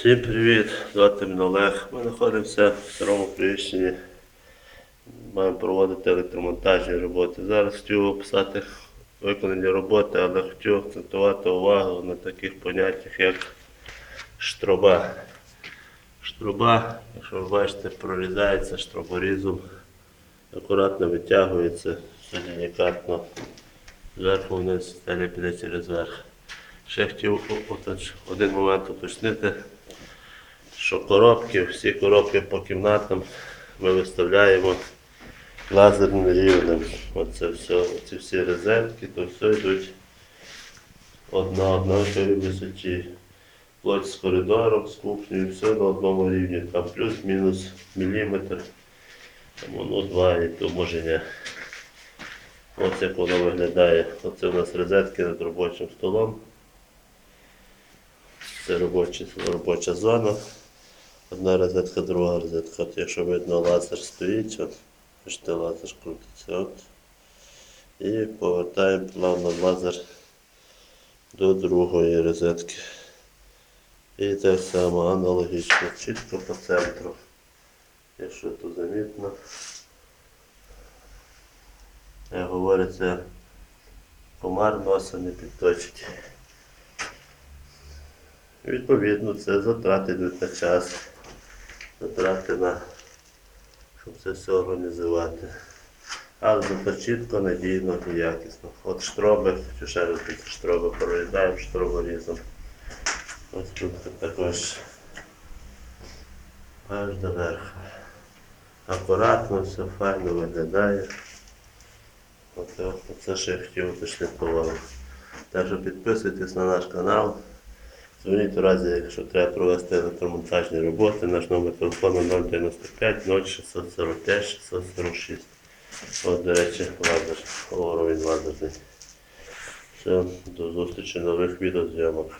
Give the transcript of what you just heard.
Всім привіт! Звати мене Олег. Ми знаходимося в старому приміщенні. Маємо проводити електромонтажні роботи. Зараз хотів описати виконані роботи, але хотів акцентувати увагу на таких поняттях, як штроба. Штроба, якщо ви бачите, прорізається штроборізом, акуратно витягується, все делікатно, зверху вниз, далі піде через верх. Ще хотів один момент уточнити, що коробки, всі коробки по кімнатам ми виставляємо лазерним рівнем. Оце все, оці всі резервки, то все йдуть од- на однаковій висоті. Вплоть з коридором, з кухнею, все на одному рівні. Там плюс-мінус міліметр, там воно два і то. Ось як воно виглядає. Оце у нас розетки над робочим столом. Це робоча, робоча зона. Одна розетка, друга розетка. От якщо видно, лазер стоїть, от, бачите, лазер крутиться. От. І повертаємо плавно лазер до другої розетки. І так само аналогічно, чітко по центру. Якщо тут замітно. Як говориться, комар носа не підточить. Відповідно, це затрати йдуть на час, затрати щоб це все організувати. Але зато чітко, надійно і якісно. От штроби, чи ще раз штроби прорізаємо штроборізом. Ось тут також аж до верху. Акуратно, все файно виглядає. Оце, оце ще я хотів увагу. Так що підписуйтесь на наш канал. Дзвоніть у разі, якщо треба провести електромонтажні роботи, наш номер телефону 095 0645 646. От, до речі, лазер, уровень лазерний. Все, до зустрічі нових відеозйомок.